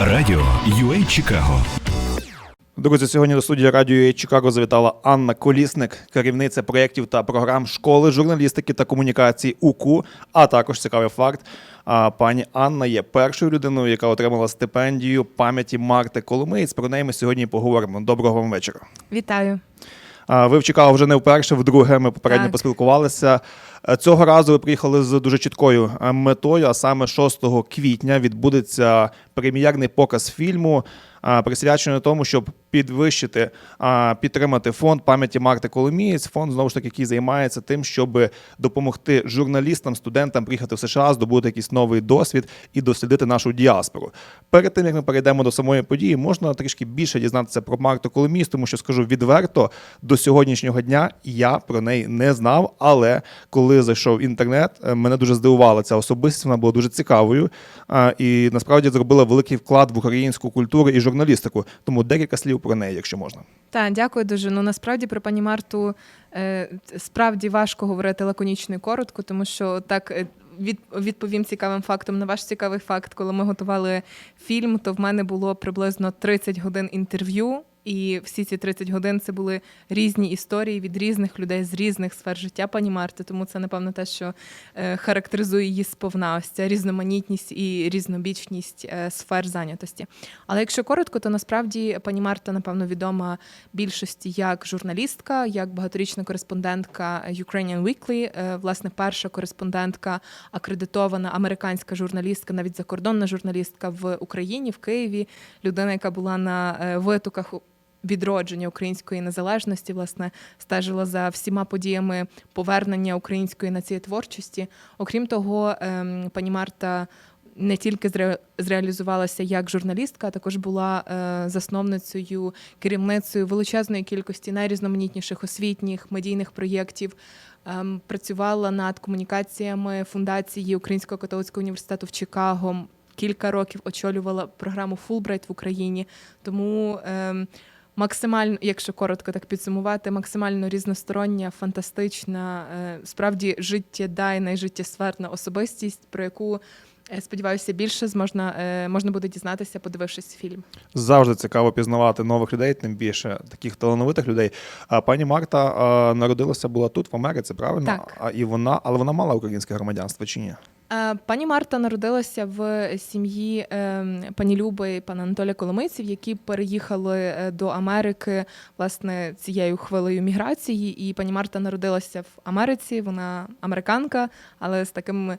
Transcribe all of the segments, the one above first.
Радіо UA Чикаго. Друзі, сьогодні до студії радіо «Ей Чикаго завітала Анна Колісник, керівниця проєктів та програм школи журналістики та комунікації УКУ. А також цікавий факт. Пані Анна є першою людиною, яка отримала стипендію пам'яті Марти Коломиєць. Про неї ми сьогодні поговоримо. Доброго вам вечора. Вітаю. Ви в Чикаго вже не вперше, вдруге ми попередньо Так. поспілкувалися. Е, Цього разу ви приїхали з дуже чіткою е, метою, а саме 6 квітня відбудеться прем'єрний показ фільму, а, присвячений тому, щоб підвищити, підтримати фонд пам'яті Марти Коломієць. Фонд знову ж таки, який займається тим, щоб допомогти журналістам, студентам приїхати в США, здобути якийсь новий досвід і дослідити нашу діаспору. Перед тим як ми перейдемо до самої події, можна трішки більше дізнатися про Марту Коломієць, тому що скажу відверто, до сьогоднішнього дня я про неї не знав. Але коли зайшов в інтернет, е, мене дуже здивувала ця особистість. Вона була дуже цікавою і насправді зробила великий вклад в українську культуру і журналістику. Тому декілька слів про неї, якщо можна. Так, дякую дуже. Ну насправді про пані Марту е, справді важко говорити лаконічно і коротко, тому що так. е, Від, відповім цікавим фактом на ваш цікавий факт. Коли ми готували фільм, то в мене було приблизно 30 годин інтерв'ю, і всі ці 30 годин це були різні історії від різних людей з різних сфер життя пані Марти. Тому це напевно те, що е, характеризує її сповна, ось ця різноманітність і різнобічність е, сфер зайнятості. Але якщо коротко, то насправді пані Марта, напевно, відома більшості як журналістка, як багаторічна кореспондентка Ukrainian Weekly, е, власне, перша кореспондентка, акредитована американська журналістка, навіть закордонна журналістка в Україні, в Києві, людина, яка була на витоках. Відродження української незалежності, власне, стежила за всіма подіями повернення української націєтворчості. Окрім того, ем, пані Марта не тільки зре- зреалізувалася як журналістка, а також була е, засновницею, керівницею величезної кількості найрізноманітніших освітніх медійних проєктів. Ем, працювала над комунікаціями фундації Українського католицького університету в Чикаго. Кілька років очолювала програму Фулбрайт в Україні. Тому ем, максимально, якщо коротко так підсумувати, максимально різностороння, фантастична, е, справді життєдайна і життєсверна особистість, про яку е, сподіваюся більше зможна е, можна буде дізнатися, подивившись фільм. Завжди цікаво пізнавати нових людей, тим більше таких талановитих людей. А пані Марта народилася була тут, в Америці, правильно? Так. І вона, але вона мала українське громадянство чи ні? Е, Пані Марта народилася в сім'ї е, пані Люби і пана Анатолія Коломийців, які переїхали е, до Америки власне цією хвилею міграції. І пані Марта народилася в Америці. Вона американка, але з таким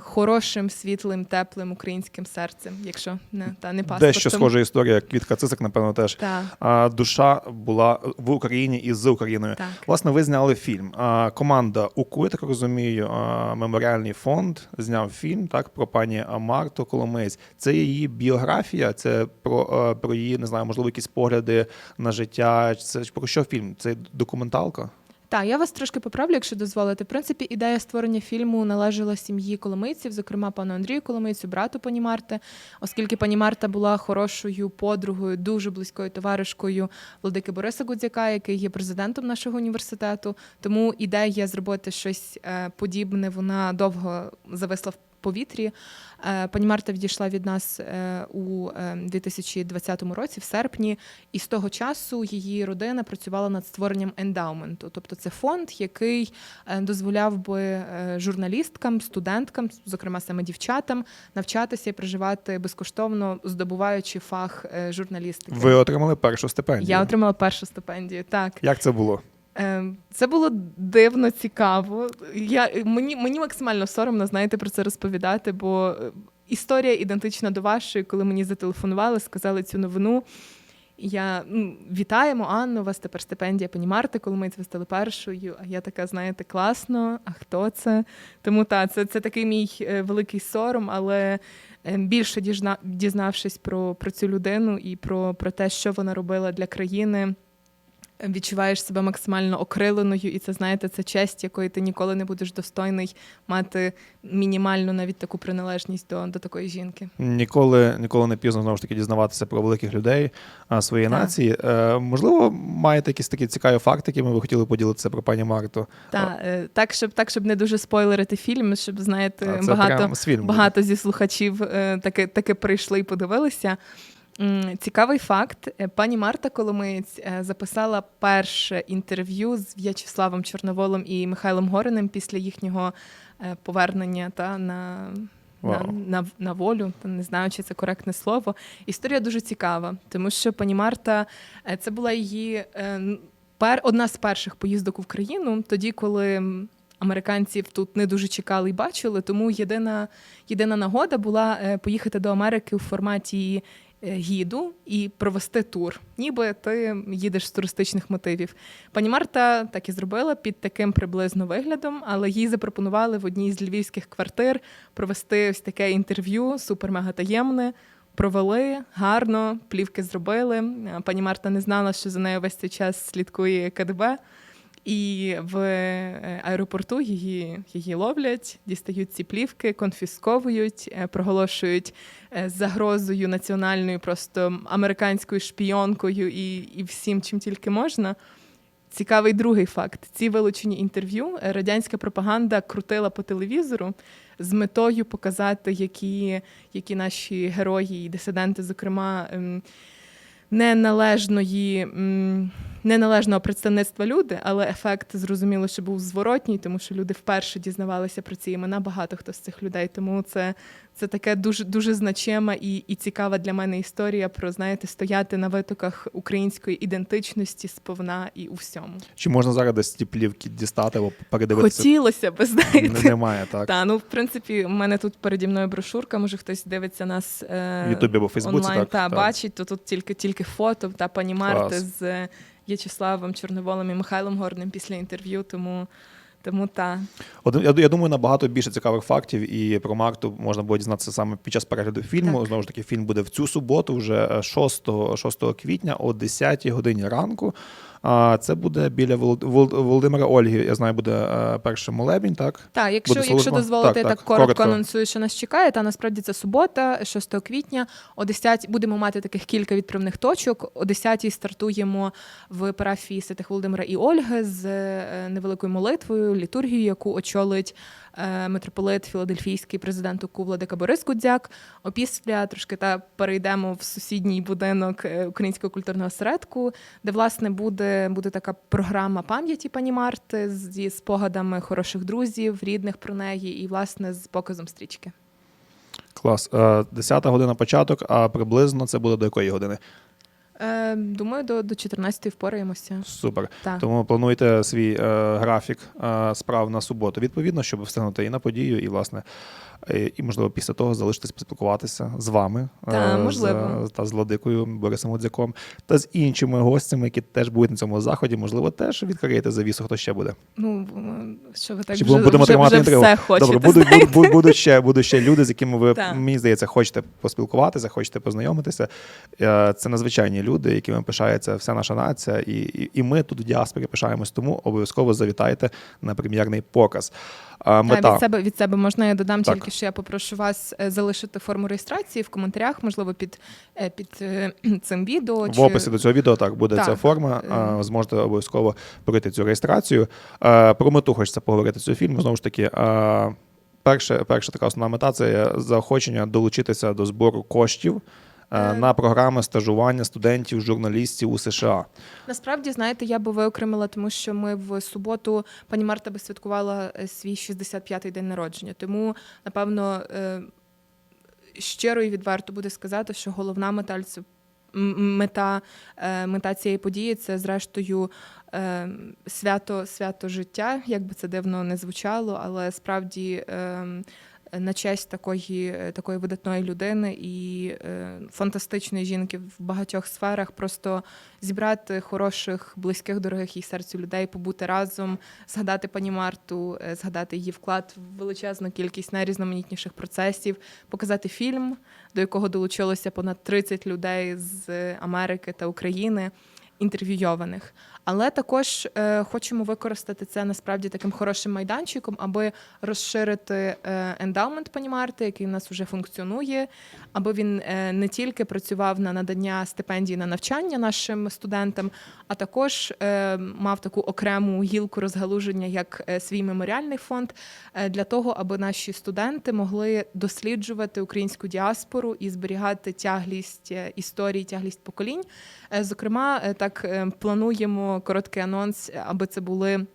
хорошим, світлим, теплим українським серцем, якщо не та не паспортом. Дещо схожа історія, Квітка Цисик, напевно, теж. Так, А, душа була в Україні і з Україною. так. Власне, ви зняли фільм. А, команда УКУ, я так розумію, меморіальний фонд зняв фільм так про пані Марту Коломець. Це її біографія, це про, е, про її, не знаю, можливо, якісь погляди на життя. Це про що фільм? Це документалка? Так, я вас трошки поправлю, якщо дозволите. В принципі, ідея створення фільму належала сім'ї Коломийців, зокрема пану Андрію Коломийцю, брату пані Марти, оскільки пані Марта була хорошою подругою, дуже близькою товаришкою Владики Бориса Гудзяка, який є президентом нашого університету. Тому ідея зробити щось е, подібне, вона довго зависла в повітрі. Е, Пані Марта відійшла від нас е, у е, 2020 році, в серпні, і з того часу її родина працювала над створенням ендаументу. Тобто це фонд, який е, дозволяв би е, журналісткам, студенткам, зокрема саме дівчатам, навчатися і проживати безкоштовно, здобуваючи фах е, журналістики. Ви отримали першу стипендію. Я отримала першу стипендію. Так. Як це було? Ем, Це було дивно, цікаво. Я, мені, мені максимально соромно, знаєте, про це розповідати, бо е, історія ідентична до вашої, коли мені зателефонували, сказали цю новину. Я ну, вітаємо Анну, у вас тепер стипендія пані Марти, коли ми ви стали першою. А я така, знаєте, класно, а хто це? Тому так, це, це такий мій е, великий сором, але е, більше дізнавшись про, про цю людину і про, про те, що вона робила для країни. Відчуваєш себе максимально окриленою, і це знаєте, це честь, якої ти ніколи не будеш достойний мати мінімальну навіть таку приналежність до, до такої жінки. Ніколи, ніколи не пізно знову ж таки дізнаватися про великих людей своєї Так. нації. Е, можливо, маєте якісь такі цікаві факти, якими ви хотіли поділитися про пані Марту. Та, е, так, щоб так, щоб не дуже спойлерити фільм, щоб знаєте, А багато, багато зі слухачів е, таки, таки прийшли і подивилися. Цікавий факт. Е, Пані Марта Коломиєць е, записала перше інтерв'ю з В'ячеславом Чорноволом і Михайлом Гориним після їхнього е, повернення та на. На, на, на волю, та не знаю, чи це коректне слово. Історія дуже цікава, тому що пані Марта це була її пер, одна з перших поїздок в Україну, тоді, коли американців тут не дуже чекали і бачили. Тому єдина, єдина нагода була поїхати до Америки у форматі гіду і провести тур, ніби ти їдеш з туристичних мотивів. Пані Марта так і зробила під таким приблизно виглядом, але їй запропонували в одній з львівських квартир провести ось таке інтерв'ю, супер-мега таємне. Провели гарно, плівки зробили. Пані Марта не знала, що за нею весь цей час слідкує КДБ. І в е, аеропорту її, її ловлять, дістають ці плівки, конфісковують, е, проголошують е, загрозою національною, просто американською шпійонкою і, і всім, чим тільки можна. Цікавий другий факт: ці вилучені інтерв'ю радянська пропаганда крутила по телевізору з метою показати, які, які наші герої і дисиденти, зокрема, ем, неналежної. Неналежного представництва люди, але ефект зрозуміло, що був зворотній, тому що люди вперше дізнавалися про ці імена. Багато хто з цих людей. Тому це, це таке дуже дуже значима і, і цікава для мене історія про знаєте, стояти на витоках української ідентичності сповна і у всьому. Чи можна зараз десь ті плівки дістати або передивитися? Хотілося б, знаєте. Немає, так. Та, ну в принципі, у мене тут переді мною брошурка. Може хтось дивиться нас е, В Ютубі або Фейсбуці, онлайн. так, Та, так. бачить, то тут тільки тільки фото та пані Марти з В'ячеславом Чорноволом і Михайлом Горним після інтерв'ю. Тому, тому та один. я, я думаю, набагато більше цікавих фактів, і про Марту можна було дізнатися саме під час перегляду фільму. Так. Знову ж таки, фільм буде в цю суботу, вже е, 6, 6 квітня о 10 годині ранку. А це буде біля Волод- Володимира Ольги. Я знаю, буде е, перший молебень, так? Так, якщо, Буде якщо служба? дозволите, Так, так, так, коротко, коротко. анонсую, що нас чекає. Та насправді це субота, 6 квітня. О 10 будемо мати таких кілька відправних точок. О 10 стартуємо в парафії Святих Володимира і Ольги з е, невеликою молитвою, літургією, яку очолить е, митрополит Філадельфійський президент УКУ Владика Борис Гудзяк. Опісля трошки та перейдемо в сусідній будинок Українського культурного осередку, де власне буде, буде така програма пам'яті пані Марти зі спогадами хороших друзів, рідних про неї, і власне з показом стрічки. Клас. Е, 10 година початок, а приблизно це буде до якої години? Е, думаю, до, до 14-ї впораємося. Супер. Так. Тому плануйте свій е, графік е, справ на суботу. Відповідно, щоб встигнути і на подію, і власне, е, і можливо після того залишитись поспілкуватися з вами Та, з- можливо. та з Владикою Борисом Гудзяком та з іншими гостями, які теж будуть на цьому заході. Можливо, теж відкриєте завісу, хто ще буде. Ну, що ви так Чи вже, будемо вже, тримати вже все хочете. Добре, будуть, знаєте. будуть, будуть, ще, будуть ще люди, з якими ви, Так. мені здається, хочете поспілкуватися, хочете познайомитися. Е, Це надзвичайні люди, якими пишається вся наша нація, і, і, і ми тут в діаспорі пишаємось, тому обов'язково завітайте на прем'єрний показ. А, Та, від себе від себе можна я додам Так. тільки що я попрошу вас е, залишити форму реєстрації в коментарях, можливо, під, е, під е, цим відео. Чи... В описі до цього відео так буде Так. ця форма. Е. Зможете обов'язково пройти цю реєстрацію. Е, Про мету хочеться поговорити цього фільму. Знову ж таки, е, перша, перша така основна мета це заохочення долучитися до збору коштів. Е, Е. На програми стажування студентів, журналістів у США. Насправді, знаєте, я би виокремила, тому що ми в суботу пані Марта би святкувала е, свій 65-й день народження. Тому, напевно, щиро і відверто буде сказати, що головна мета мета, мета цієї події це зрештою свято, свято життя, як би це дивно не звучало, але справді. Е, На честь такої, такої видатної людини і е, фантастичної жінки в багатьох сферах, просто зібрати хороших, близьких, дорогих їй серцю людей, побути разом, згадати пані Марту, е, згадати її вклад в величезну кількість найрізноманітніших процесів, показати фільм, до якого долучилося понад 30 людей з Америки та України. інтерв'юйованих. Але також е, хочемо використати це насправді таким хорошим майданчиком, аби розширити ендаумент пані Марти, який в нас вже функціонує, аби він е, не тільки працював на надання стипендій на навчання нашим студентам, а також е, мав таку окрему гілку розгалуження як свій меморіальний фонд для того, аби наші студенти могли досліджувати українську діаспору і зберігати тяглість історії, тяглість поколінь. Зокрема, так е, короткий анонс, аби це були.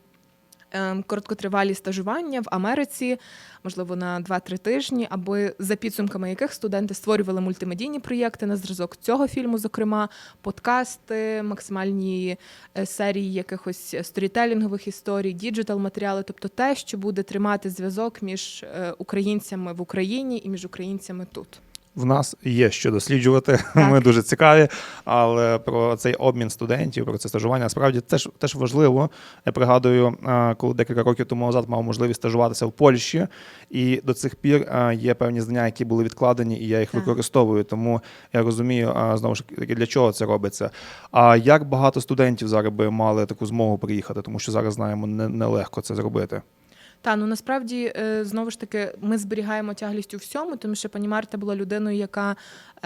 е, Короткотривалі стажування в Америці, можливо, на 2-3 тижні, аби за підсумками яких студенти створювали мультимедійні проєкти на зразок цього фільму, зокрема, подкасти, максимальні е, серії якихось сторітелінгових історій, діджитал матеріали, тобто те, що буде тримати зв'язок між е, українцями в Україні і між українцями тут. В нас є що досліджувати. Ми дуже цікаві. Але про цей обмін студентів, про це стажування насправді теж теж важливо. Я пригадую, коли декілька років тому назад мав можливість стажуватися в Польщі, і до цих пір є певні знання, які були відкладені, і я їх Так. використовую. Тому я розумію знову ж таки для чого це робиться. А як багато студентів зараз би мали таку змогу приїхати, тому що зараз знаємо не- нелегко це зробити. Та ну насправді е, знову ж таки ми зберігаємо тяглість у всьому, тому що пані Марта була людиною, яка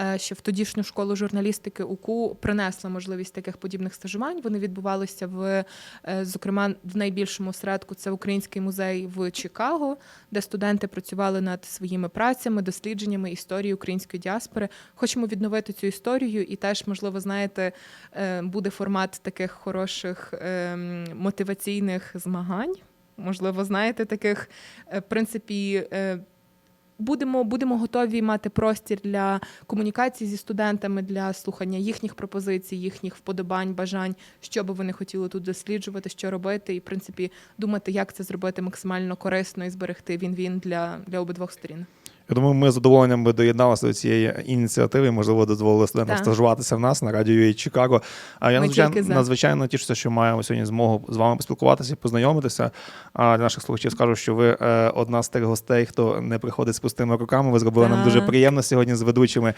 е, ще в тодішню школу журналістики УКУ принесла можливість таких подібних стажувань. Вони відбувалися в е, зокрема в найбільшому осередку це Український музей в Чикаго, де студенти працювали над своїми працями, дослідженнями історії української діаспори. Хочемо відновити цю історію, і теж, можливо, знаєте, буде формат таких хороших ем, мотиваційних змагань можливо, знаєте, таких, е, в принципі, е, будемо, будемо готові мати простір для комунікації зі студентами, для слухання їхніх пропозицій, їхніх вподобань, бажань, що би вони хотіли тут досліджувати, що робити, і в принципі думати, як це зробити максимально корисно і зберегти він-він для, для обидвох сторін. Я думаю, ми з задоволенням би доєдналися до цієї ініціативи, можливо, дозволили студентам Так. стажуватися в нас на радіо UA Чикаго. А я Ми надзвичайно, надзвичайно тішуся, що маємо сьогодні змогу з вами поспілкуватися, познайомитися. А для наших слухачів скажу, що ви е, одна з тих гостей, хто не приходить з пустими руками. Ви зробили нам дуже приємно сьогодні з ведучими.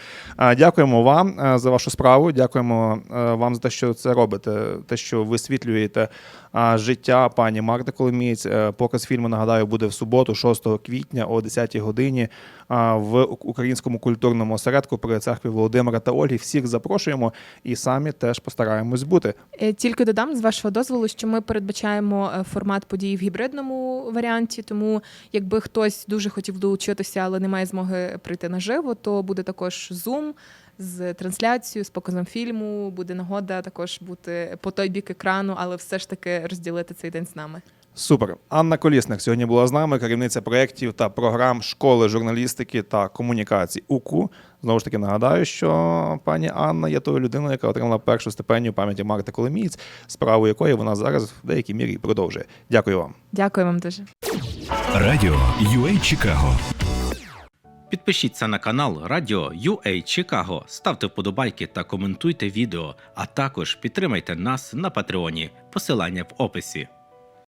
Дякуємо вам е, за вашу справу. Дякуємо е, вам за те, що це робите, те, що висвітлюєте а, життя пані Марти Коломієць. Показ фільму нагадаю буде в суботу, 6 квітня о 10 годині в українському культурному осередку при церкві Володимира та Ольги. Всіх запрошуємо і самі теж постараємось бути. Е, Тільки додам з вашого дозволу, що ми передбачаємо е, формат подій в гібридному варіанті. Тому, якби хтось дуже хотів долучитися, але не має змоги прийти наживо, то буде також Zoom з трансляцією, з показом фільму. Буде нагода також бути по той бік екрану, але все ж таки розділити цей день з нами. Супер. Анна Колісник сьогодні була з нами, керівниця проєктів та програм школи журналістики та комунікацій УКУ. Знову ж таки нагадаю, що пані Анна є тою людиною, яка отримала першу стипендію пам'яті Марти Коломієць, справу якої вона зараз в деякій мірі продовжує. Дякую вам. Дякую вам дуже. Радіо UA Чикаго. Підпишіться на канал Радіо UA Чикаго, ставте вподобайки та коментуйте відео, а також підтримайте нас на Патреоні. Посилання в описі.